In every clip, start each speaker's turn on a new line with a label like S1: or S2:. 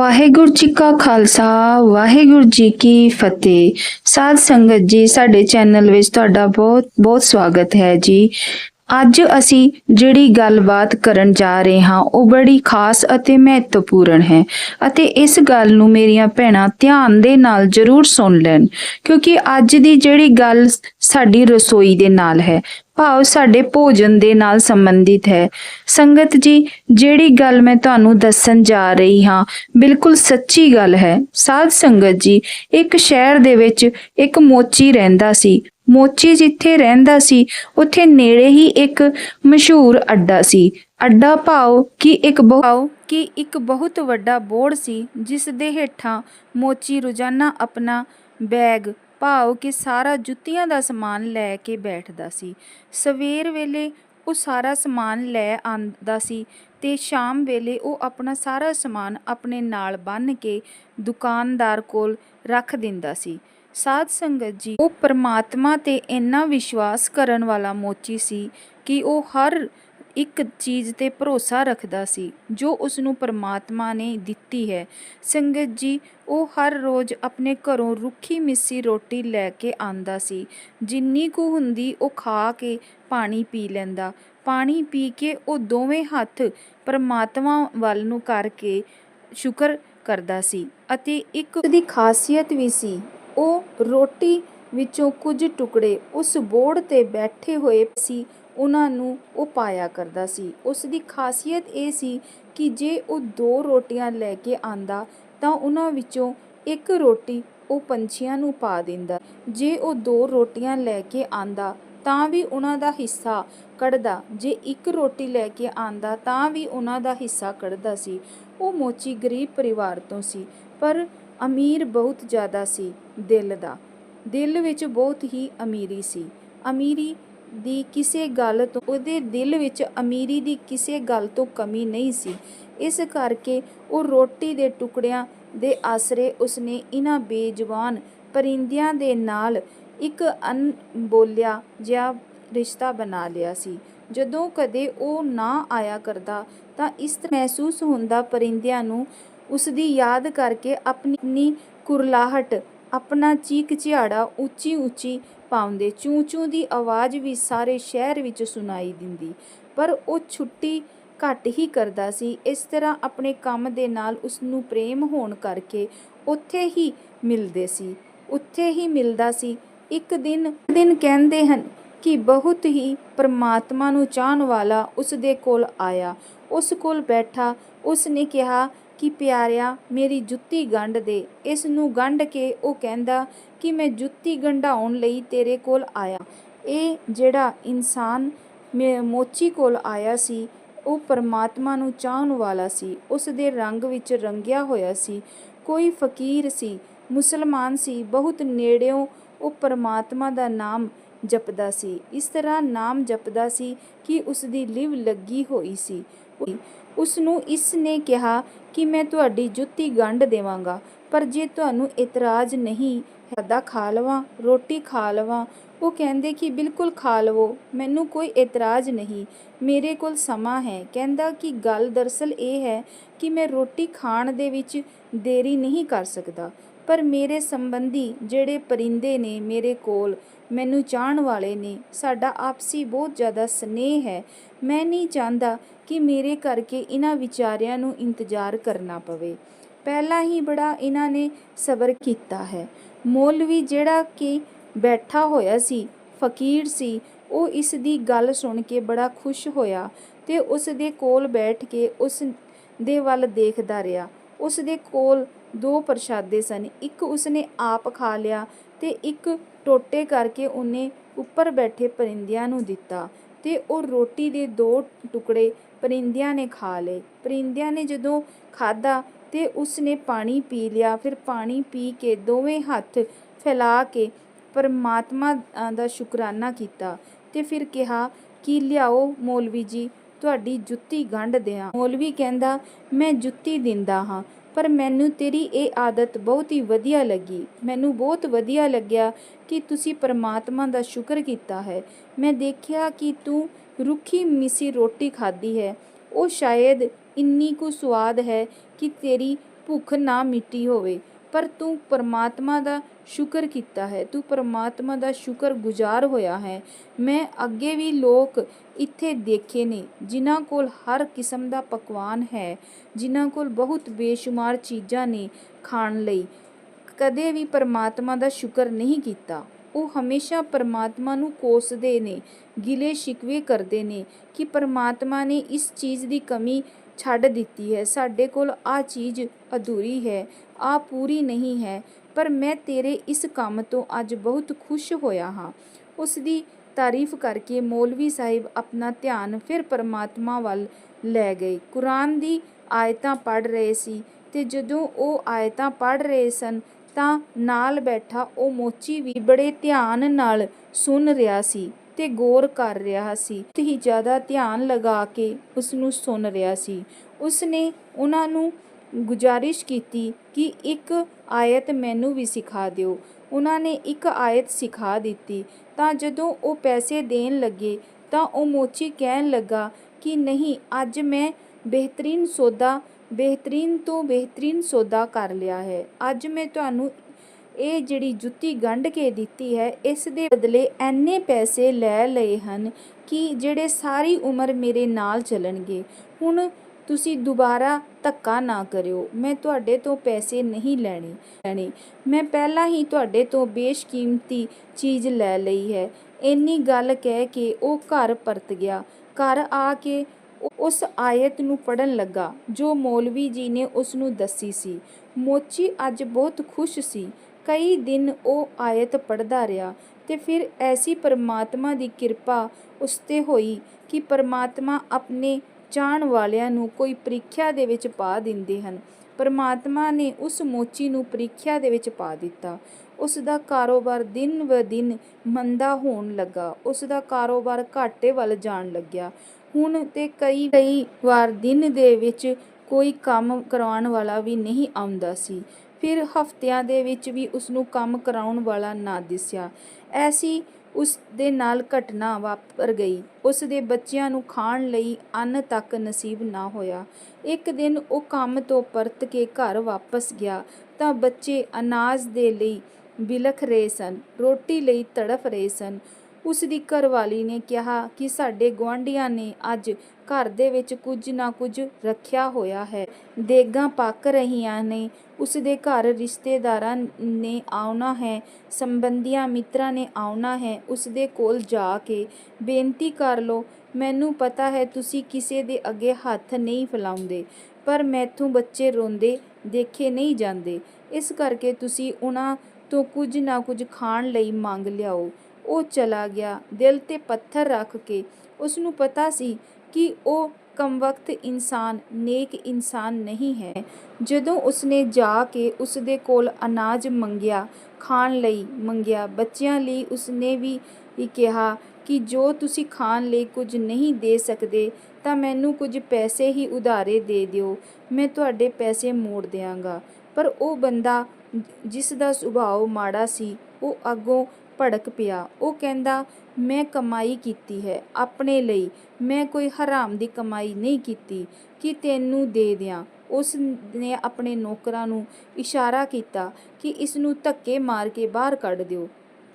S1: ਵਾਹਿਗੁਰੂ ਜੀ ਕਾ ਖਾਲਸਾ, ਵਾਹਿਗੁਰੂ ਜੀ ਕੀ ਫਤਿਹ। ਸਾਧ ਸੰਗਤ ਜੀ, ਸਾਡੇ ਚੈਨਲ ਵਿੱਚ ਤੁਹਾਡਾ ਬਹੁਤ ਬਹੁਤ ਸਵਾਗਤ ਹੈ ਜੀ। ਅੱਜ ਅਸੀਂ ਜਿਹੜੀ ਗੱਲਬਾਤ ਕਰਨ ਜਾ ਰਹੇ ਹਾਂ, ਉਹ ਬੜੀ ਖਾਸ ਅਤੇ ਮਹੱਤਵਪੂਰਨ ਹੈ ਅਤੇ ਇਸ ਗੱਲ ਨੂੰ ਮੇਰੀਆਂ ਭੈਣਾਂ ਧਿਆਨ ਦੇ ਨਾਲ ਜ਼ਰੂਰ ਸੁਣ ਲੈਣ, ਕਿਉਂਕਿ ਅੱਜ ਦੀ ਜਿਹੜੀ ਗੱਲ ਸਾਡੀ ਰਸੋਈ ਦੇ ਨਾਲ ਹੈ। ਭਾਵ ਸਾਡੇ ਭੋਜਨ ਦੇ ਨਾਲ ਸੰਬੰਧਿਤ ਹੈ। ਸੰਗਤ ਜੀ, ਜਿਹੜੀ ਗੱਲ ਮੈਂ ਤੁਹਾਨੂੰ ਦੱਸਣ ਜਾ ਰਹੀ ਹਾਂ, ਬਿਲਕੁਲ ਸੱਚੀ ਗੱਲ ਹੈ। ਸਾਧ ਸੰਗਤ ਜੀ, ਇੱਕ ਸ਼ਹਿਰ ਦੇ ਵਿੱਚ ਇੱਕ ਮੋਚੀ ਰਹਿੰਦਾ ਸੀ। ਮੋਚੀ ਜਿੱਥੇ ਰਹਿੰਦਾ ਸੀ, ਉੱਥੇ ਨੇੜੇ ਹੀ ਇੱਕ ਮਸ਼ਹੂਰ ਅੱਡਾ ਸੀ। ਅੱਡਾ ਭਾਵ ਕਿ ਇੱਕ ਬਹੁ ਕਿ ਇੱਕ ਬਹੁਤ ਵੱਡਾ ਬੋਰਡ ਸੀ ਜਿਸ ਦੇ ਹੇਠਾਂ ਮੋਚੀ ਰੋਜ਼ਾਨਾ ਆਪਣਾ ਬੈਗ ਭਾਵ ਕਿ ਸਾਰਾ ਜੁੱਤੀਆਂ ਦਾ ਸਮਾਨ ਲੈ ਕੇ ਬੈਠਦਾ ਸੀ। ਸਵੇਰ ਵੇਲੇ ਉਹ ਸਾਰਾ ਸਮਾਨ ਲੈ ਆਂਦਾ ਸੀ ਤੇ ਸ਼ਾਮ ਵੇਲੇ ਉਹ ਆਪਣਾ ਸਾਰਾ ਸਮਾਨ ਆਪਣੇ ਨਾਲ ਬੰਨ ਕੇ ਦੁਕਾਨਦਾਰ ਕੋਲ ਰੱਖ ਦਿੰਦਾ ਸੀ। ਸਾਧ ਸੰਗਤ ਜੀ, ਉਹ ਪਰਮਾਤਮਾ ਤੇ ਇੰਨਾ ਵਿਸ਼ਵਾਸ ਕਰਨ ਵਾਲਾ ਮੋਚੀ ਸੀ ਕਿ ਉਹ ਹਰ ਇੱਕ ਚੀਜ਼ ਤੇ ਭਰੋਸਾ ਰੱਖਦਾ ਸੀ, ਜੋ ਉਸ ਨੂੰ ਪਰਮਾਤਮਾ ਨੇ ਦਿੱਤੀ ਹੈ। ਸੰਗਤ ਜੀ, ਉਹ ਹਰ ਰੋਜ਼ ਆਪਣੇ ਘਰੋਂ ਰੁੱਖੀ ਮਿੱਸੀ ਰੋਟੀ ਲੈ ਕੇ ਆਂਦਾ ਸੀ। ਜਿੰਨੀ ਕੁ ਹੁੰਦੀ, ਉਹ ਖਾ ਕੇ ਪਾਣੀ ਪੀ ਲੈਂਦਾ। ਪਾਣੀ ਪੀ ਕੇ ਉਹ ਦੋਵੇਂ ਹੱਥ ਪਰਮਾਤਮਾ ਵੱਲ ਨੂੰ ਕਰਕੇ ਸ਼ੁਕਰ ਕਰਦਾ ਸੀ ਅਤੇ ਇੱਕ ਦੀ ਖਾਸੀਅਤ ਵੀ ਸੀ, ਉਹ ਰੋਟੀ ਵਿੱਚੋਂ ਕੁਝ ਟੁਕੜੇ ਉਸ ਬੋਰਡ ਤੇ ਬੈਠੇ ਹੋਏ ਸੀ ਉਹਨਾਂ ਨੂੰ ਉਹ ਪਾਇਆ ਕਰਦਾ ਸੀ। ਉਸ ਦੀ ਖਾਸੀਅਤ ਇਹ ਸੀ ਕਿ ਜੇ ਉਹ ਦੋ ਰੋਟੀਆਂ ਲੈ ਕੇ ਆਂਦਾ ਤਾਂ ਉਹਨਾਂ ਵਿੱਚੋਂ ਇੱਕ ਰੋਟੀ ਉਹ ਪੰਛੀਆਂ ਨੂੰ ਪਾ ਦਿੰਦਾ। ਜੇ ਉਹ ਦੋ ਰੋਟੀਆਂ ਲੈ ਕੇ ਆਂਦਾ ਤਾਂ ਵੀ ਉਹਨਾਂ ਦਾ ਹਿੱਸਾ ਕੱਢਦਾ। ਜੇ ਇੱਕ ਰੋਟੀ ਲੈ ਕੇ ਆਂਦਾ ਤਾਂ ਵੀ ਉਹਨਾਂ ਦਾ ਹਿੱਸਾ ਕੱਢਦਾ ਸੀ। ਉਹ ਮੋਚੀ ਗਰੀਬ ਪਰਿਵਾਰ ਤੋਂ ਸੀ, ਪਰ ਅਮੀਰ ਬਹੁਤ ਜ਼ਿਆਦਾ ਸੀ ਦਿਲ ਦਾ। ਦਿਲ ਵਿੱਚ ਬਹੁਤ ਹੀ ਅਮੀਰੀ ਸੀ। ਅਮੀਰੀ ਦੀ ਕਿਸੇ ਗੱਲ ਤੋਂ, ਉਹਦੇ ਦਿਲ ਵਿੱਚ ਅਮੀਰੀ ਦੀ ਕਿਸੇ ਗੱਲ ਤੋਂ ਕਮੀ ਨਹੀਂ ਸੀ। ਇਸ ਕਰਕੇ ਉਹ ਰੋਟੀ ਦੇ ਟੁਕੜਿਆਂ ਦੇ ਆਸਰੇ ਉਸਨੇ ਇਹਨਾਂ ਬੇਜ਼ੁਬਾਨ ਪਰਿੰਦਿਆਂ ਦੇ ਨਾਲ ਇੱਕ ਅਨਬੋਲਿਆ ਜਿਹਾ ਰਿਸ਼ਤਾ ਬਣਾ ਲਿਆ ਸੀ। ਜਦੋਂ ਕਦੇ ਉਹ ਨਾ ਆਇਆ ਕਰਦਾ, ਤਾਂ ਇਸ ਤਰ੍ਹਾਂ ਮਹਿਸੂਸ ਹੁੰਦਾ ਪਰਿੰਦਿਆਂ ਨੂੰ ਉਸ ਦੀ ਯਾਦ ਕਰਕੇ ਆਪਣੀ ਕੁਰਲਾਹਟ, ਆਪਣਾ ਚੀਕ ਝਿਆੜਾ ਉੱਚੀ ਉੱਚੀ ਪਾਉਂਦੇ ਚੂੰ ਚੂੰ ਦੀ ਆਵਾਜ਼ ਵੀ ਸਾਰੇ ਸ਼ਹਿਰ ਵਿੱਚ ਸੁਣਾਈ ਦਿੰਦੀ। ਪਰ ਉਹ ਛੁੱਟੀ ਘੱਟ ਹੀ ਕਰਦਾ ਸੀ। ਇਸ ਤਰ੍ਹਾਂ ਆਪਣੇ ਕੰਮ ਦੇ ਨਾਲ ਉਸ ਨੂੰ ਪ੍ਰੇਮ ਹੋਣ ਕਰਕੇ ਉੱਥੇ ਹੀ ਮਿਲਦੇ ਸੀ। ਉੱਥੇ ਹੀ ਮਿਲਦਾ ਸੀ। ਇੱਕ ਦਿਨ ਦਿਨ ਕਹਿੰਦੇ ਹਨ ਕਿ ਬਹੁਤ ਹੀ ਪਰਮਾਤਮਾ ਨੂੰ ਚਾਹਣ ਵਾਲਾ ਉਸ ਦੇ ਕੋਲ ਆਇਆ। ਉਸ ਕੋਲ ਬੈਠਾ। ਉਸ ਨੇ ਕਿਹਾ ਕਿ ਪਿਆਰਿਆ, ਮੇਰੀ ਜੁੱਤੀ ਗੰਢ ਦੇ। ਇਸ ਨੂੰ ਗੰਢ ਕੇ ਉਹ ਕਹਿੰਦਾ ਕਿ ਮੈਂ ਜੁੱਤੀ ਗੰਢਾਉਣ ਲਈ ਤੇਰੇ ਕੋਲ ਆਇਆ। ਇਹ ਜਿਹੜਾ ਇਨਸਾਨ ਮੋਚੀ ਕੋਲ ਆਇਆ ਸੀ, ਉਹ ਪਰਮਾਤਮਾ ਨੂੰ ਚਾਹਣ ਵਾਲਾ ਸੀ। ਉਸ ਦੇ ਰੰਗ ਵਿੱਚ ਰੰਗਿਆ ਹੋਇਆ ਸੀ। ਕੋਈ ਫਕੀਰ ਸੀ, ਮੁਸਲਮਾਨ ਸੀ, ਬਹੁਤ ਨੇੜਿਓਂ ਉਹ ਪਰਮਾਤਮਾ ਦਾ ਨਾਮ ਜਪਦਾ ਸੀ। ਇਸ ਤਰ੍ਹਾਂ ਨਾਮ ਜਪਦਾ ਸੀ ਕਿ ਉਸ ਦੀ ਲਿਵ ਲੱਗੀ ਹੋਈ ਸੀ। ਉਸ ਨੂੰ ਇਸ ਨੇ ਕਿਹਾ ਕਿ ਮੈਂ ਤੁਹਾਡੀ ਜੁੱਤੀ ਗੰਢ ਦੇਵਾਂਗਾ, ਪਰ ਜੇ ਤੁਹਾਨੂੰ ਇਤਰਾਜ਼ ਨਹੀਂ ਸਾਦਾ ਖਾ ਲਵਾਂ, ਰੋਟੀ ਖਾ ਲਵਾਂ। ਉਹ ਕਹਿੰਦੇ ਕਿ ਬਿਲਕੁਲ ਖਾ ਲਵੋ, ਮੈਨੂੰ ਕੋਈ ਇਤਰਾਜ਼ ਨਹੀਂ, ਮੇਰੇ ਕੋਲ ਸਮਾਂ ਹੈ। ਕਹਿੰਦਾ ਕਿ ਗੱਲ ਦਰਸਲ ਇਹ ਹੈ ਕਿ ਮੈਂ ਰੋਟੀ ਖਾਣ ਦੇ ਵਿੱਚ ਦੇਰੀ ਨਹੀਂ ਕਰ ਸਕਦਾ, ਪਰ ਮੇਰੇ ਸੰਬੰਧੀ ਜਿਹੜੇ ਪਰਿੰਦੇ ਨੇ ਮੇਰੇ ਕੋਲ, ਮੈਨੂੰ ਚਾਹਣ ਵਾਲੇ ਨੇ। ਸਾਡਾ ਆਪਸੀ ਬਹੁਤ ਜ਼ਿਆਦਾ ਸਨੇਹ ਹੈ। ਮੈਂ ਨਹੀਂ ਚਾਹੁੰਦਾ ਕਿ ਮੇਰੇ ਕਰਕੇ ਇਹਨਾਂ ਵਿਚਾਰਿਆਂ ਨੂੰ ਇੰਤਜ਼ਾਰ ਕਰਨਾ ਪਵੇ। ਪਹਿਲਾਂ ਹੀ ਬੜਾ ਇਹਨਾਂ ਨੇ ਸਬਰ ਕੀਤਾ ਹੈ। ਮੌਲਵੀ ਜਿਹੜਾ ਕਿ ਬੈਠਾ ਹੋਇਆ ਸੀ, ਫਕੀਰ ਸੀ, ਉਹ ਇਸ ਦੀ ਗੱਲ ਸੁਣ ਕੇ ਬੜਾ ਖੁਸ਼ ਹੋਇਆ ਤੇ ਉਸ ਦੇ ਕੋਲ ਬੈਠ ਕੇ ਉਸ ਦੇ ਵੱਲ ਦੇਖਦਾ ਰਿਹਾ। ਉਸ ਦੇ ਕੋਲ ਦੋ ਪ੍ਰਸ਼ਾਦੇ ਸਨ। ਇੱਕ ਉਸਨੇ ਆਪ ਖਾ ਲਿਆ ਤੇ ਇੱਕ ਟੋਟੇ ਕਰਕੇ ਉਹਨੇ ਉੱਪਰ ਬੈਠੇ ਪਰਿੰਦਿਆਂ ਨੂੰ ਦਿੱਤਾ ਤੇ ਉਹ ਰੋਟੀ ਦੇ ਦੋ ਟੁਕੜੇ ਪਰਿੰਦਿਆਂ ਨੇ ਖਾ ਲਏ। ਪਰਿੰਦਿਆਂ ਨੇ ਜਦੋਂ ਖਾਦਾ ਤੇ ਉਸਨੇ ਪਾਣੀ ਪੀ ਲਿਆ। ਫਿਰ ਪਾਣੀ ਪੀ ਕੇ ਦੋਵੇਂ ਹੱਥ ਫੈਲਾ ਕੇ ਪਰਮਾਤਮਾ ਦਾ ਸ਼ੁਕਰਾਨਾ ਕੀਤਾ ਤੇ ਫਿਰ ਕਿਹਾ, ਕਿ ਲਿਆਓ ਮੌਲਵੀ ਜੀ? ਤੁਹਾਡੀ ਜੁੱਤੀ ਗੰਢ ਦਿਆਂ। ਮੌਲਵੀ ਕਹਿੰਦਾ, ਮੈਂ ਜੁੱਤੀ ਦਿੰਦਾ ਹਾਂ, ਪਰ ਮੈਨੂੰ ਤੇਰੀ ਇਹ ਆਦਤ ਬਹੁਤ ਹੀ ਵਧੀਆ ਲੱਗੀ। ਮੈਨੂੰ ਬਹੁਤ ਵਧੀਆ ਲੱਗਿਆ ਕਿ ਤੁਸੀਂ ਪਰਮਾਤਮਾ ਦਾ ਸ਼ੁਕਰ ਕੀਤਾ ਹੈ। ਮੈਂ ਦੇਖਿਆ ਕਿ ਤੂੰ ਰੁੱਖੀ ਮਿੱਸੀ ਰੋਟੀ ਖਾਧੀ ਹੈ। ਉਹ ਸ਼ਾਇਦ ਇੰਨੀ ਕੁ ਸਵਾਦ ਹੈ ਕਿ ਤੇਰੀ ਭੁੱਖ ਨਾ ਮਿਟੀ ਹੋਵੇ। ਪਰ ਤੂੰ ਪਰਮਾਤਮਾ ਦਾ ਸ਼ੁਕਰ ਕੀਤਾ ਹੈ। ਤੂੰ ਪਰਮਾਤਮਾ ਦਾ ਸ਼ੁਕਰ ਗੁਜ਼ਾਰ ਹੋਇਆ ਹੈ। ਮੈਂ ਅੱਗੇ ਵੀ ਲੋਕ ਇੱਥੇ ਦੇਖੇ ਨੇ, ਜਿਨ੍ਹਾਂ ਕੋਲ ਹਰ ਕਿਸਮ ਦਾ ਪਕਵਾਨ ਹੈ, ਜਿਨ੍ਹਾਂ ਕੋਲ ਬਹੁਤ ਬੇਸ਼ੁਮਾਰ ਚੀਜ਼ਾਂ ਨੇ ਖਾਣ ਲਈ। ਕਦੇ ਵੀ ਪਰਮਾਤਮਾ ਦਾ ਸ਼ੁਕਰ ਨਹੀਂ ਕੀਤਾ। ਉਹ ਹਮੇਸ਼ਾ ਪਰਮਾਤਮਾ ਨੂੰ ਕੋਸਦੇ ਨੇ, ਗਿਲੇ ਸ਼ਿਕਵੇ ਕਰਦੇ ਨੇ ਕਿ ਪਰਮਾਤਮਾ ਨੇ ਇਸ ਚੀਜ਼ ਦੀ ਕਮੀ ਛੱਡ ਦਿੱਤੀ ਹੈ। ਸਾਡੇ ਕੋਲ ਆ ਚੀਜ਼ ਅਧੂਰੀ ਹੈ, ਆ ਪੂਰੀ ਨਹੀਂ ਹੈ, ਪਰ ਮੈਂ ਤੇਰੇ ਇਸ ਕੰਮ ਤੋਂ ਅੱਜ ਬਹੁਤ ਖੁਸ਼ ਹੋਇਆ ਹਾਂ। ਉਸ ਦੀ ਤਾਰੀਫ ਕਰਕੇ ਮੌਲਵੀ ਸਾਹਿਬ ਆਪਣਾ ਧਿਆਨ ਫਿਰ ਪਰਮਾਤਮਾ ਵੱਲ ਲੈ ਗਏ। ਕੁਰਾਨ ਦੀ ਆਇਤਾਂ ਪੜ੍ਹ ਰਹੇ ਸੀ ਤੇ ਜਦੋਂ ਉਹ ਆਇਤਾਂ ਪੜ੍ਹ ਰਹੇ ਸਨ ਤਾਂ ਨਾਲ ਬੈਠਾ ਉਹ ਮੋਚੀ ਵੀ ਬੜੇ ਧਿਆਨ ਨਾਲ ਸੁਣ ਰਿਹਾ ਸੀ ਤੇ ਗੌਰ ਕਰ ਰਿਹਾ ਸੀ। ਬਹੁਤ ਹੀ ਜ਼ਿਆਦਾ ਧਿਆਨ ਲਗਾ ਕੇ ਉਸ ਨੂੰ ਸੁਣ ਰਿਹਾ ਸੀ। ਉਸ ਨੇ ਉਹਨਾਂ ਨੂੰ ਗੁਜ਼ਾਰਿਸ਼ ਕੀਤੀ ਕਿ ਇੱਕ ਆਇਤ ਮੈਨੂੰ ਵੀ ਸਿਖਾ ਦਿਓ। ਉਹਨਾਂ ਨੇ ਇੱਕ ਆਇਤ ਸਿਖਾ ਦਿੱਤੀ। ਤਾਂ ਜਦੋਂ ਉਹ ਪੈਸੇ ਦੇਣ ਲੱਗੇ ਤਾਂ ਉਹ ਮੋਚੀ ਕਹਿਣ ਲੱਗਾ ਕਿ ਨਹੀਂ, ਅੱਜ ਮੈਂ ਬਿਹਤਰੀਨ ਸੌਦਾ ਬਿਹਤਰੀਨ ਤੋਂ ਬਿਹਤਰੀਨ ਸੌਦਾ ਕਰ ਲਿਆ ਹੈ। ਅੱਜ ਮੈਂ ਤੁਹਾਨੂੰ ਇਹ ਜਿਹੜੀ ਜੁੱਤੀ ਗੰਢ ਕੇ ਦਿੱਤੀ ਹੈ, ਇਸ ਦੇ ਬਦਲੇ ਐਨੇ ਪੈਸੇ ਲੈ ਲਏ ਹਨ ਕਿ ਜਿਹੜੇ ਸਾਰੀ ਉਮਰ ਮੇਰੇ ਨਾਲ ਚੱਲਣਗੇ। ਹੁਣ ਤੁਸੀਂ ਦੁਬਾਰਾ ਧੱਕਾ ਨਾ ਕਰਿਓ। ਮੈਂ ਤੁਹਾਡੇ ਤੋਂ ਪੈਸੇ ਨਹੀਂ ਲੈਣੇ। ਲੈਣੇ। ਮੈਂ ਪਹਿਲਾਂ ਹੀ ਤੁਹਾਡੇ ਤੋਂ ਬੇਸ਼ਕੀਮਤੀ ਚੀਜ਼ ਲੈ ਲਈ ਹੈ। ਇੰਨੀ ਗੱਲ ਕਹਿ ਕੇ ਉਹ ਘਰ ਪਰਤ ਗਿਆ। ਘਰ ਆ ਕੇ ਉਸ ਆਇਤ ਨੂੰ ਪੜਨ ਲੱਗਾ, ਜੋ ਮੌਲਵੀ ਜੀ ਨੇ ਉਸ ਨੂੰ ਦੱਸੀ ਸੀ। ਮੋਚੀ ਅੱਜ ਬਹੁਤ ਖੁਸ਼ ਸੀ। ਕਈ ਦਿਨ ਉਹ ਆਇਤ ਪੜਦਾ ਰਿਹਾ ਤੇ ਫਿਰ ਐਸੀ ਪਰਮਾਤਮਾ ਦੀ ਕਿਰਪਾ ਉਸ ਤੇ ਹੋਈ ਕਿ ਪਰਮਾਤਮਾ ਆਪਣੇ ਚਾਹਣ ਵਾਲਿਆਂ ਨੂੰ ਕੋਈ ਪ੍ਰੀਖਿਆ ਦੇ ਵਿੱਚ ਪਾ ਦਿੰਦੇ ਹਨ। ਪਰਮਾਤਮਾ ਨੇ ਉਸ ਮੋਚੀ ਨੂੰ ਪ੍ਰੀਖਿਆ ਦੇ ਵਿੱਚ ਪਾ ਦਿੱਤਾ। ਉਸ ਦਾ ਕਾਰੋਬਾਰ ਦਿਨ ਬ ਦਿਨ ਮੰਦਾ ਹੋਣ ਲੱਗਾ। ਉਸ ਦਾ ਕਾਰੋਬਾਰ ਘਾਟੇ ਵੱਲ ਜਾਣ ਲੱਗਿਆ। ਹੁਣ ਤੇ ਕਈ ਕਈ ਵਾਰ ਦਿਨ ਦੇ ਵਿੱਚ ਕੋਈ ਕੰਮ ਕਰਾਉਣ ਵਾਲਾ ਵੀ ਨਹੀਂ ਆਉਂਦਾ ਸੀ। ਫਿਰ ਹਫਤਿਆਂ ਦੇ ਵਿੱਚ ਵੀ ਉਸ ਨੂੰ ਕੰਮ ਕਰਾਉਣ ਵਾਲਾ ਨਾ ਦਿਸਿਆ। ਐਸੀ ਉਸ ਦੇ ਨਾਲ ਘਟਨਾ ਵਾਪਰ ਗਈ। ਉਸ ਦੇ ਬੱਚਿਆਂ ਨੂੰ ਖਾਣ ਲਈ ਅੰਨ ਤੱਕ ਨਸੀਬ ਨਾ ਹੋਇਆ। ਇੱਕ ਦਿਨ ਉਹ ਕੰਮ ਤੋਂ ਪਰਤ ਕੇ ਘਰ ਵਾਪਸ ਗਿਆ ਤਾਂ ਬੱਚੇ ਅਨਾਜ ਦੇ ਲਈ ਬਿਲਖ ਰਹੇ ਸਨ, ਰੋਟੀ ਲਈ ਤੜਫ ਰਹੇ ਸਨ। ਉਸ ਦੀ ਘਰਵਾਲੀ ਨੇ ਕਿਹਾ ਕਿ ਸਾਡੇ ਗੁਆਂਢੀਆਂ ਨੇ ਅੱਜ ਘਰ ਦੇ ਵਿੱਚ ਕੁਝ ਨਾ ਕੁਝ ਰੱਖਿਆ ਹੋਇਆ ਹੈ। ਦੇਗਾਂ ਪੱਕ ਰਹੀਆਂ ਨੇ ਉਸ ਦੇ ਘਰ ਰਿਸ਼ਤੇਦਾਰਾਂ ਨੇ ਆਉਣਾ ਹੈ, ਸੰਬੰਧੀਆਂ ਮਿੱਤਰਾਂ ਨੇ ਆਉਣਾ ਹੈ ਉਸ ਦੇ ਕੋਲ ਜਾ ਕੇ ਬੇਨਤੀ ਕਰ ਲਓ, ਮੈਨੂੰ ਪਤਾ ਹੈ ਤੁਸੀਂ ਕਿਸੇ ਦੇ ਅੱਗੇ ਹੱਥ ਨਹੀਂ ਫੈਲਾਉਂਦੇ, ਪਰ ਮੈਥੋਂ ਬੱਚੇ ਰੋਂਦੇ, ਦੇਖੇ ਨਹੀਂ ਜਾਂਦੇ। ਇਸ ਕਰਕੇ ਤੁਸੀਂ ਉਹਨਾਂ ਤੋਂ ਕੁਝ ਨਾ ਕੁਝ ਖਾਣ ਲਈ ਮੰਗ ਲਿਆਓ। ਉਹ ਚਲਾ ਗਿਆ, ਦਿਲ ਤੇ ਪੱਥਰ ਰੱਖ ਕੇ। ਉਸ ਨੂੰ ਪਤਾ ਸੀ ਕਿ ਉਹ ਕਮਵਕਤ ਇਨਸਾਨ, ਨੇਕ ਇਨਸਾਨ ਨਹੀਂ ਹੈ। ਜਦੋਂ ਉਸਨੇ ਜਾ ਕੇ ਉਸਦੇ ਕੋਲ ਅਨਾਜ ਮੰਗਿਆ, ਖਾਣ ਲਈ ਮੰਗਿਆ, ਬੱਚਿਆਂ ਲਈ ਉਸਨੇ ਵੀ ਕਿਹਾ ਕਿ ਜੋ ਤੁਸੀਂ ਖਾਣ ਲਈ ਕੁਝ ਨਹੀਂ ਦੇ ਸਕਦੇ, ਤਾਂ ਮੈਨੂੰ ਕੁਝ ਪੈਸੇ ਹੀ ਉਧਾਰੇ ਦੇ ਦਿਓ। ਮੈਂ ਤੁਹਾਡੇ ਪੈਸੇ ਮੋੜ ਦਿਆਂਗਾ। ਪਰ ਉਹ ਬੰਦਾ ਜਿਸ ਦਾ ਸੁਭਾਅ ਮਾੜਾ ਸੀ, ਉਹ ਅੱਗੋਂ ਭੜਕ ਪਿਆ। ਉਹ ਕਹਿੰਦਾ, ਮੈਂ ਕਮਾਈ ਕੀਤੀ ਹੈ, ਆਪਣੇ ਲਈ। ਮੈਂ ਕੋਈ ਹਰਾਮ ਦੀ ਕਮਾਈ ਨਹੀਂ ਕੀਤੀ। ਕਿ ਤੈਨੂੰ ਦੇ ਦਿਆਂ? ਉਸ ਨੇ ਆਪਣੇ ਨੌਕਰਾਂ ਨੂੰ ਇਸ਼ਾਰਾ ਕੀਤਾ ਕਿ ਇਸ ਨੂੰ ਧੱਕੇ ਮਾਰ ਕੇ ਬਾਹਰ ਕੱਢ ਦਿਓ।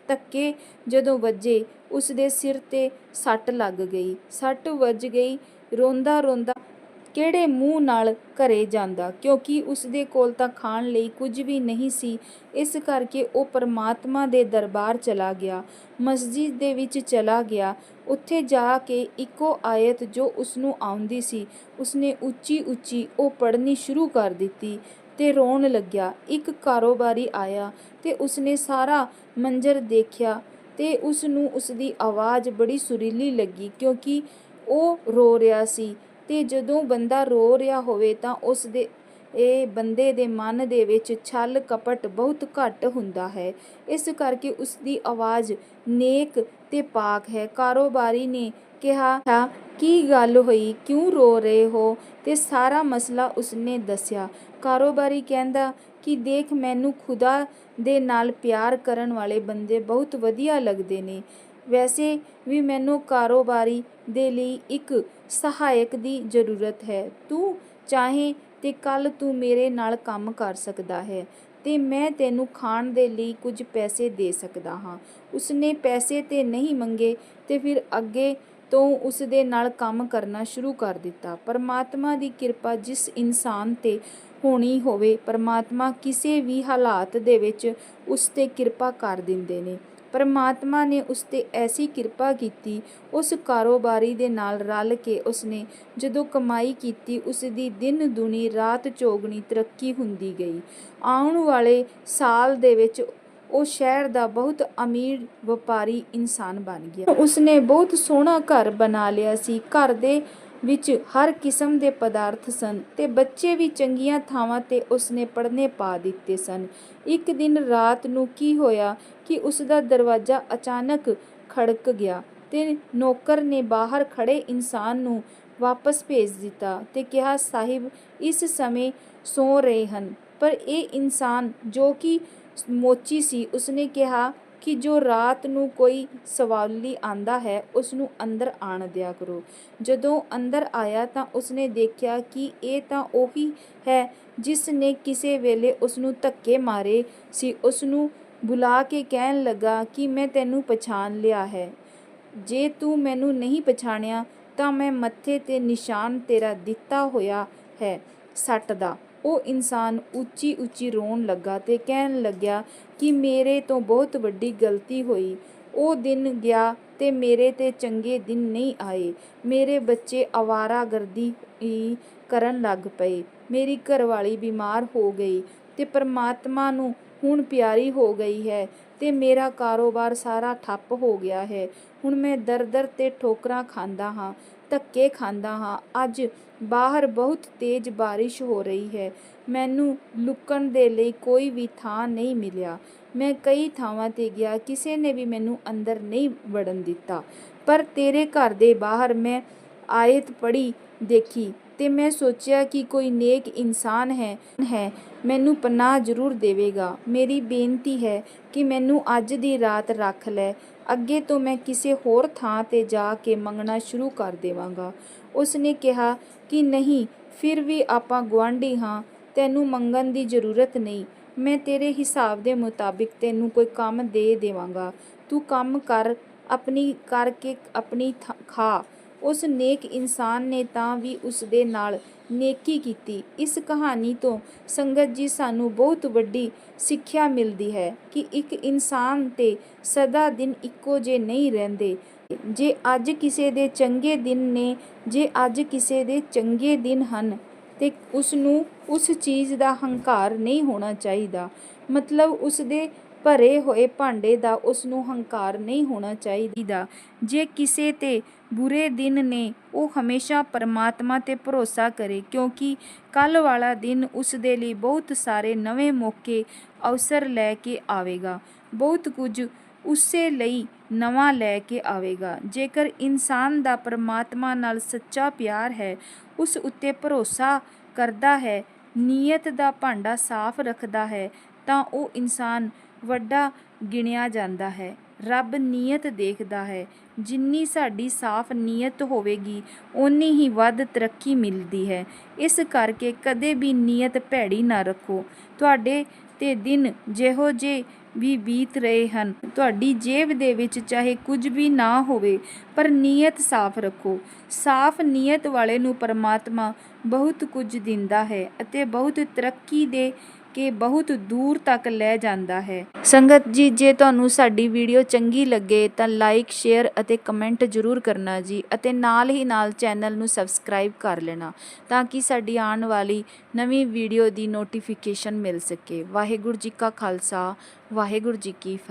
S1: ਧੱਕੇ ਜਦੋਂ ਵੱਜੇ, ਉਸ ਦੇ ਸਿਰ ਤੇ ਸੱਟ ਲੱਗ ਗਈ। ਸੱਟ ਵੱਜ ਗਈ ਰੋਂਦਾ ਰੋਂਦਾ ਕਿਹੜੇ ਮੂੰਹ ਨਾਲ ਘਰੇ ਜਾਂਦਾ? ਕਿਉਂਕਿ ਉਸ ਦੇ ਕੋਲ ਤਾਂ ਖਾਣ ਲਈ ਕੁਝ ਵੀ ਨਹੀਂ ਸੀ। ਇਸ ਕਰਕੇ ਉਹ ਪਰਮਾਤਮਾ ਦੇ ਦਰਬਾਰ ਚਲਾ ਗਿਆ, ਮਸਜਿਦ ਦੇ ਵਿੱਚ ਚਲਾ ਗਿਆ। ਉੱਥੇ ਜਾ ਕੇ ਇੱਕੋ ਆਇਤ ਜੋ ਉਸ ਨੂੰ ਆਉਂਦੀ ਸੀ, ਉਸਨੇ ਉੱਚੀ ਉੱਚੀ ਉਹ ਪੜ੍ਹਨੀ ਸ਼ੁਰੂ ਕਰ ਦਿੱਤੀ ਤੇ ਰੋਣ ਲੱਗਿਆ। ਇੱਕ ਕਾਰੋਬਾਰੀ ਆਇਆ ਤੇ ਉਸਨੇ ਸਾਰਾ ਮੰਜ਼ਰ ਦੇਖਿਆ ਤੇ ਉਸ ਨੂੰ ਉਸ ਦੀ ਆਵਾਜ਼ ਬੜੀ ਸੁਰੀਲੀ ਲੱਗੀ ਕਿਉਂਕਿ ਉਹ ਰੋ ਰਿਹਾ ਸੀ। ਤੇ ਜਦੋਂ ਬੰਦਾ ਰੋ ਰਿਹਾ ਹੋਵੇ ਤਾਂ ਉਸ ਦੇ ਇਹ ਬੰਦੇ ਦੇ ਮਨ ਦੇ ਵਿੱਚ ਛਲ ਕਪਟ ਬਹੁਤ ਘੱਟ ਹੁੰਦਾ ਹੈ। ਇਸ ਕਰਕੇ ਉਸ ਦੀ ਆਵਾਜ਼ ਨੇਕ ਤੇ ਪਾਕ ਹੈ। ਕਾਰੋਬਾਰੀ ਨੇ ਕਿਹਾ, ਕੀ ਗੱਲ ਹੋਈ? ਕਿਉਂ ਰੋ ਰਹੇ ਹੋ? ਤੇ ਸਾਰਾ ਮਸਲਾ ਉਸਨੇ ਦੱਸਿਆ। ਕਾਰੋਬਾਰੀ ਕਹਿੰਦਾ ਕਿ, ਦੇਖ, ਮੈਨੂੰ ਖੁਦਾ ਦੇ ਨਾਲ ਪਿਆਰ ਕਰਨ ਵਾਲੇ ਬੰਦੇ ਬਹੁਤ ਵਧੀਆ ਲੱਗਦੇ ਨੇ। ਵੈਸੇ ਵੀ ਮੈਨੂੰ ਕਾਰੋਬਾਰੀ ਦੇ ਲਈ ਇੱਕ ਸਹਾਇਕ ਦੀ ਜ਼ਰੂਰਤ ਹੈ। ਤੂੰ ਚਾਹੇ ਤੇ ਕੱਲ ਤੂੰ ਮੇਰੇ ਨਾਲ ਕੰਮ ਕਰ ਸਕਦਾ ਹੈ ਤੇ ਮੈਂ ਤੈਨੂੰ ਖਾਣ ਦੇ ਲਈ ਕੁਝ ਪੈਸੇ ਦੇ ਸਕਦਾ ਹਾਂ। ਉਸਨੇ ਪੈਸੇ ਤੇ ਨਹੀਂ ਮੰਗੇ ਤੇ ਫਿਰ ਅੱਗੇ ਤੋਂ ਉਸ ਦੇ ਨਾਲ ਕੰਮ ਕਰਨਾ ਸ਼ੁਰੂ ਕਰ ਦਿੱਤਾ। ਪਰਮਾਤਮਾ ਦੀ ਕਿਰਪਾ ਜਿਸ ਇਨਸਾਨ ਤੇ ਹੋਣੀ ਹੋਵੇ, ਪਰਮਾਤਮਾ ਕਿਸੇ ਵੀ ਹਾਲਾਤ ਦੇ ਵਿੱਚ ਉਸ ਤੇ ਕਿਰਪਾ ਕਰ ਦਿੰਦੇ ਨੇ। ਪਰਮਾਤਮਾ ਨੇ ਉਸ ਤੇ ਐਸੀ ਕਿਰਪਾ ਕੀਤੀ, ਉਸ ਕਾਰੋਬਾਰੀ ਦੇ ਨਾਲ ਰਲ ਕੇ ਉਸਨੇ ਜਦੋਂ ਕਮਾਈ ਕੀਤੀ ਉਸ ਦੀ ਦਿਨ ਦੁਨੀ ਰਾਤ ਚੋਗਣੀ ਤਰੱਕੀ ਹੁੰਦੀ ਗਈ। ਆਉਣ ਵਾਲੇ ਸਾਲ ਦੇ ਵਿੱਚ ਉਹ ਸ਼ਹਿਰ ਦਾ ਬਹੁਤ ਅਮੀਰ ਵਪਾਰੀ ਇਨਸਾਨ ਬਣ ਗਿਆ। ਉਸਨੇ ਬਹੁਤ ਸੋਹਣਾ ਘਰ ਬਣਾ ਲਿਆ ਸੀ। ਘਰ ਦੇ ਵਿੱਚ ਹਰ ਕਿਸਮ ਦੇ ਪਦਾਰਥ ਸਨ ਤੇ ਬੱਚੇ ਵੀ ਚੰਗੀਆਂ ਥਾਵਾਂ ਤੇ ਉਸਨੇ ਪੜ੍ਹਨੇ ਪਾ ਦਿੱਤੇ ਸਨ। ਇੱਕ ਦਿਨ ਰਾਤ ਨੂੰ ਕੀ ਹੋਇਆ ਕਿ ਉਸ ਦਾ ਦਰਵਾਜ਼ਾ ਅਚਾਨਕ ਖੜਕ ਗਿਆ ਤੇ ਨੌਕਰ ਨੇ ਬਾਹਰ ਖੜੇ ਇਨਸਾਨ ਨੂੰ ਵਾਪਸ ਭੇਜ ਦਿੱਤਾ ਤੇ ਕਿਹਾ, ਸਾਹਿਬ, ਇਸ ਸਮੇਂ ਸੌ ਰਹੇ ਹਨ। ਪਰ ਇਹ ਇਨਸਾਨ ਜੋ ਕਿ ਮੋਚੀ ਸੀ, ਉਸਨੇ ਕਿਹਾ ਕਿ ਜੋ ਰਾਤ ਨੂੰ ਕੋਈ ਸਵਾਲੀ ਆਂਦਾ ਹੈ ਉਸ ਨੂੰ ਅੰਦਰ ਆਣ ਦਿਆ ਕਰੋ। ਜਦੋਂ ਅੰਦਰ ਆਇਆ ਤਾਂ ਉਸਨੇ ਦੇਖਿਆ ਕਿ ਇਹ ਤਾਂ ਉਹੀ ਹੈ ਜਿਸ ਨੇ ਕਿਸੇ ਵੇਲੇ ਉਸ ਨੂੰ ਧੱਕੇ ਮਾਰੇ ਸੀ। ਉਸ ਨੂੰ ਬੁਲਾ ਕੇ ਕਹਿਣ ਲੱਗਾ ਕਿ ਮੈਂ ਤੈਨੂੰ ਪਛਾਣ ਲਿਆ ਹੈ। ਜੇ ਤੂੰ ਮੈਨੂੰ ਨਹੀਂ ਪਛਾਣਿਆ ਤਾਂ ਮੈਂ ਮੱਥੇ ਤੇ ਨਿਸ਼ਾਨ ਤੇਰਾ ਦਿੱਤਾ ਹੋਇਆ ਹੈ, ਸੱਟ ਦਾ। ਉਹ ਇਨਸਾਨ ਉੱਚੀ ਉੱਚੀ ਰੋਣ ਲੱਗਾ ਤੇ ਕਹਿਣ ਲੱਗਿਆ ਕਿ ਮੇਰੇ ਤੋਂ ਬਹੁਤ ਵੱਡੀ ਗਲਤੀ ਹੋਈ। ਉਹ ਦਿਨ ਗਿਆ ਤੇ ਮੇਰੇ ਤੇ ਚੰਗੇ ਦਿਨ ਨਹੀਂ ਆਏ। ਮੇਰੇ ਬੱਚੇ ਆਵਾਰਾਗਰਦੀ ਹੀ ਕਰਨ ਲੱਗ ਪਏ। ਮੇਰੀ ਘਰਵਾਲੀ ਬਿਮਾਰ ਹੋ ਗਈ ਤੇ ਪਰਮਾਤਮਾ ਨੂੰ ਹੁਣ ਪਿਆਰੀ ਹੋ ਗਈ ਹੈ ਤੇ ਮੇਰਾ ਕਾਰੋਬਾਰ ਸਾਰਾ ਠੱਪ ਹੋ ਗਿਆ ਹੈ। ਹੁਣ ਮੈਂ ਦਰ-ਦਰ ਤੇ ਠੋਕਰਾਂ ਖਾਂਦਾ ਹਾਂ, ਧੱਕੇ ਖਾਂਦਾ ਹਾਂ। ਅੱਜ ਬਾਹਰ ਬਹੁਤ ਤੇਜ਼ ਬਾਰਿਸ਼ ਹੋ ਰਹੀ ਹੈ। ਮੈਨੂੰ ਲੁਕਣ ਦੇ ਲਈ ਕੋਈ ਵੀ ਥਾਂ ਨਹੀਂ ਮਿਲਿਆ। ਮੈਂ ਕਈ ਥਾਵਾਂ ਤੇ ਗਿਆ, ਕਿਸੇ ਨੇ ਵੀ ਮੈਨੂੰ ਅੰਦਰ ਨਹੀਂ ਵੜਨ ਦਿੱਤਾ। ਪਰ ਤੇਰੇ ਘਰ ਦੇ ਬਾਹਰ ਮੈਂ ਆਇਤ ਪੜ੍ਹੀ ਦੇਖੀ ਤੇ ਮੈਂ ਸੋਚਿਆ ਕਿ ਕੋਈ ਨੇਕ ਇਨਸਾਨ ਹੈ ਹੈ। ਮੈਨੂੰ ਪਨਾਹ ਜ਼ਰੂਰ ਦੇਵੇਗਾ। ਮੇਰੀ ਬੇਨਤੀ ਹੈ ਕਿ ਮੈਨੂੰ ਅੱਜ ਦੀ ਰਾਤ ਰੱਖ ਲੈ। ਅੱਗੇ ਤੋਂ ਮੈਂ ਕਿਸੇ ਹੋਰ ਥਾਂ ਤੇ ਜਾ ਕੇ ਮੰਗਣਾ ਸ਼ੁਰੂ ਕਰ ਦੇਵਾਂਗਾ। ਉਸ ਨੇ ਕਿਹਾ ਕਿ ਨਹੀਂ, ਫਿਰ ਵੀ ਆਪਾਂ ਗੁਆਂਢੀ ਹਾਂ, ਤੈਨੂੰ ਮੰਗਣ ਦੀ ਜ਼ਰੂਰਤ ਨਹੀਂ। ਮੈਂ ਤੇਰੇ ਹਿਸਾਬ ਦੇ ਮੁਤਾਬਿਕ ਤੈਨੂੰ ਕੋਈ ਕੰਮ ਦੇ ਦੇਵਾਂਗਾ। ਤੂੰ ਕੰਮ ਕਰ, ਆਪਣੀ ਕਰਕੇ ਆਪਣੀ ਥ- ਖਾ। ਉਸ ਨੇਕ ਇਨਸਾਨ ਨੇ ਤਾਂ ਵੀ ਉਸ ਦੇ ਨਾਲ ਨੇਕੀ ਕੀਤੀ। ਇਸ ਕਹਾਣੀ ਤੋਂ ਸੰਗਤ ਜੀ ਸਾਨੂੰ ਬਹੁਤ ਵੱਡੀ ਸਿੱਖਿਆ ਮਿਲਦੀ ਹੈ ਕਿ ਇੱਕ ਇਨਸਾਨ ਤੇ ਸਦਾ ਦਿਨ ਇੱਕੋ ਜੇ ਨਹੀਂ ਰਹਿੰਦੇ। ਜੇ ਅੱਜ ਕਿਸੇ ਦੇ ਚੰਗੇ ਦਿਨ ਨੇ, ਜੇ ਅੱਜ ਕਿਸੇ ਦੇ ਚੰਗੇ ਦਿਨ ਹਨ, ਤੇ ਉਸ ਨੂੰ ਉਸ ਚੀਜ਼ ਦਾ ਹੰਕਾਰ ਨਹੀਂ ਹੋਣਾ ਚਾਹੀਦਾ। ਮਤਲਬ ਉਸ ਦੇ ਭਰੇ ਹੋਏ ਭਾਂਡੇ ਦਾ ਉਸ ਨੂੰ ਹੰਕਾਰ ਨਹੀਂ ਹੋਣਾ ਚਾਹੀਦਾ। ਜੇ ਕਿਸੇ ਤੇ ਬੁਰੇ ਦਿਨ ਨੇ, ਉਹ ਹਮੇਸ਼ਾ ਪਰਮਾਤਮਾ ਤੇ ਭਰੋਸਾ ਕਰੇ, ਕਿਉਂਕਿ ਕੱਲ ਵਾਲਾ ਦਿਨ ਉਸ ਦੇ ਲਈ ਬਹੁਤ ਸਾਰੇ ਨਵੇਂ ਮੌਕੇ ਅਵਸਰ ਲੈ ਕੇ ਆਵੇਗਾ। ਬਹੁਤ ਕੁਝ ਉਸੇ ਲਈ ਨਵਾਂ ਲੈ ਕੇ ਆਵੇਗਾ। ਜੇਕਰ ਇਨਸਾਨ ਦਾ ਪਰਮਾਤਮਾ ਨਾਲ ਸੱਚਾ ਪਿਆਰ ਹੈ, ਉਸ ਉੱਤੇ ਭਰੋਸਾ ਕਰਦਾ ਹੈ, ਨੀਅਤ ਦਾ ਭਾਂਡਾ ਸਾਫ਼ ਰੱਖਦਾ ਹੈ, ਤਾਂ ਉਹ ਇਨਸਾਨ ਵੱਡਾ ਗਿਣਿਆ ਜਾਂਦਾ ਹੈ। ਰੱਬ ਨੀਅਤ ਦੇਖਦਾ ਹੈ। ਜਿੰਨੀ ਸਾਡੀ ਸਾਫ਼ ਨੀਅਤ ਹੋਵੇਗੀ, ਓਨੀ ਹੀ ਵੱਧ ਤਰੱਕੀ ਮਿਲਦੀ ਹੈ। ਇਸ ਕਰਕੇ ਕਦੇ ਵੀ ਨੀਅਤ ਭੈੜੀ ਨਾ ਰੱਖੋ। ਤੁਹਾਡੇ ਤੇ ਦਿਨ ਜਿਹੋ ਜੇ ਵੀ ਬੀਤ ਰਹੇ ਹਨ। ਤੁਹਾਡੀ ਜੇਬ ਦੇ ਵਿੱਚ ਚਾਹੇ ਕੁਝ ਵੀ ਨਾ ਹੋਵੇ, ਪਰ ਨੀਅਤ ਸਾਫ਼ ਰੱਖੋ। ਸਾਫ਼ ਨੀਅਤ ਵਾਲੇ ਨੂੰ ਪਰਮਾਤਮਾ ਬਹੁਤ ਕੁਝ ਦਿੰਦਾ ਹੈ ਅਤੇ ਬਹੁਤ ਤਰੱਕੀ ਦੇ ਕੇ ਬਹੁਤ ਦੂਰ ਤੱਕ ਲੈ ਜਾਂਦਾ ਹੈ। ਸੰਗਤ ਜੀ, ਜੇ ਤੁਹਾਨੂੰ ਸਾਡੀ ਵੀਡੀਓ ਚੰਗੀ ਲੱਗੇ ਤਾਂ ਲਾਈਕ ਸ਼ੇਅਰ ਅਤੇ ਕਮੈਂਟ ਜ਼ਰੂਰ ਕਰਨਾ ਜੀ ਅਤੇ ਨਾਲ ਹੀ ਨਾਲ ਚੈਨਲ ਨੂੰ ਸਬਸਕ੍ਰਾਈਬ ਕਰ ਲੈਣਾ ਤਾਂ ਕਿ ਸਾਡੀ ਆਉਣ ਵਾਲੀ ਨਵੀਂ ਵੀਡੀਓ ਦੀ ਨੋਟੀਫਿਕੇਸ਼ਨ ਮਿਲ ਸਕੇ। ਵਾਹਿਗੁਰੂ ਜੀ ਕਾ ਖਾਲਸਾ, ਵਾਹਿਗੁਰੂ ਜੀ ਕੀ ਫਤਿਹ।